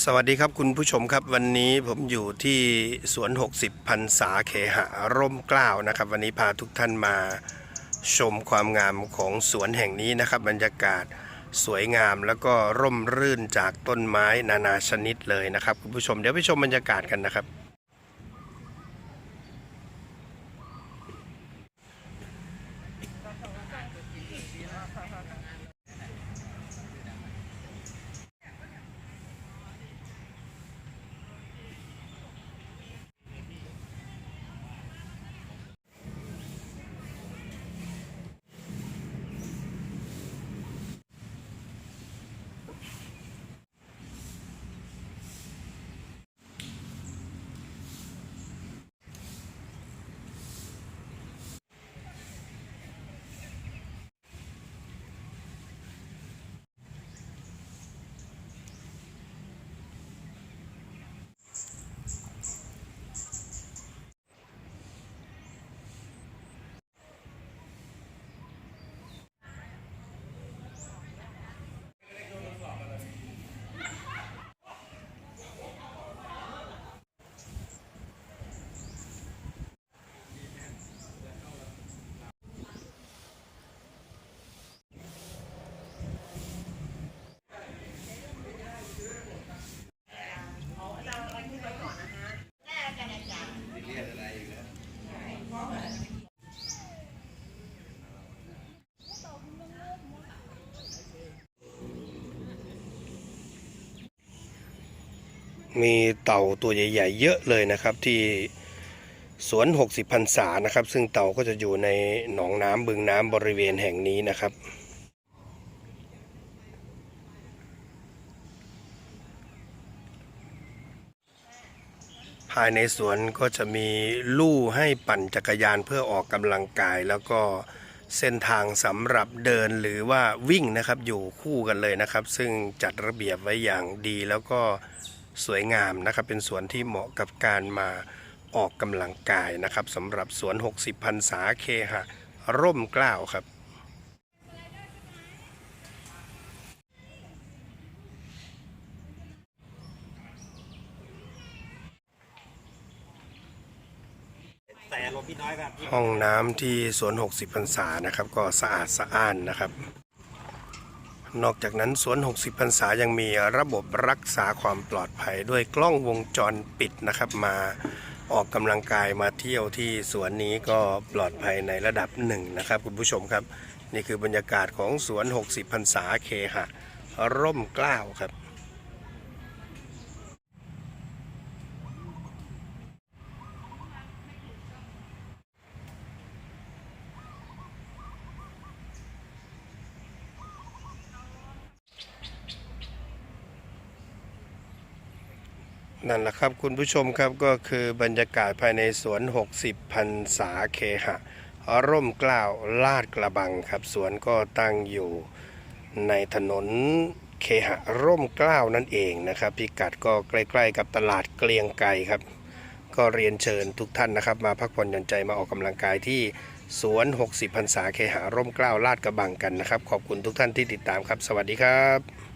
สวัสดีครับคุณผู้ชมครับวันนี้ผมอยู่ที่สวน 60พันษาเขหะร่มเกล้านะครับ วันนี้พาทุกท่านมาชมความงามของสวนแห่งนี้นะครับ บรรยากาศสวยงามแล้วก็ร่มรื่นจากต้นไม้นานาชนิดเลยนะครับ คุณผู้ชมเดี๋ยวไปชมบรรยากาศกันนะครับ มีเต่าตัวใหญ่ ๆ เยอะเลยนะครับที่สวน 60พรรษานะครับ ซึ่งเต่าก็จะอยู่ในหนองน้ำบึงน้ำบริเวณแห่งนี้นะครับภายในสวนก็จะมีลู่ให้ปั่นจักรยานเพื่อออกกำลังกาย แล้วก็เส้นทางสำหรับเดินหรือว่าวิ่งนะครับอยู่คู่กันเลยนะครับ ซึ่งจัดระเบียบไว้อย่างดีแล้วก็ สวยงามนะครับ เป็นสวนที่เหมาะกับการมาออกกำลังกายนะครับสำหรับสวน 60พรรษาเคหะ ร่มเกล้าครับแต่ลมพี่น้อยครับที่ห้องน้ำที่สวน 60พรรษานะครับ ก็สะอาดสะอ้านนะครับ นอกจากนั้นสวน 60 พรรษายังมีระบบรักษาความปลอดภัยด้วยกล้องวงจรปิดนะครับ มาออกกำลังกายมาเที่ยวที่สวนนี้ก็ปลอดภัยในระดับหนึ่งนะครับ คุณผู้ชมครับ นี่คือบรรยากาศของสวน 60 พรรษาเคหะร่มกล้าวครับ นั่นแหละครับคุณผู้ชมครับก็คือบรรยากาศภายในสวน 60พันษาเคหะ ร่มเกล้าวลาดกระบังครับ สวนก็ตั้งอยู่ในถนนเคหะร่มเกล้าวนั่นเองนะครับ พิกัดก็ใกล้ ๆ กับตลาดเกลียงไก่ครับ ก็เรียนเชิญทุกท่านนะครับ มาพักผ่อนหย่อนใจมาออกกำลังกายที่สวน 60พรรษาเคหะร่มเกล้าวลาดกระบังกันนะครับ ขอบคุณทุกท่านที่ติดตามครับ สวัสดีครับ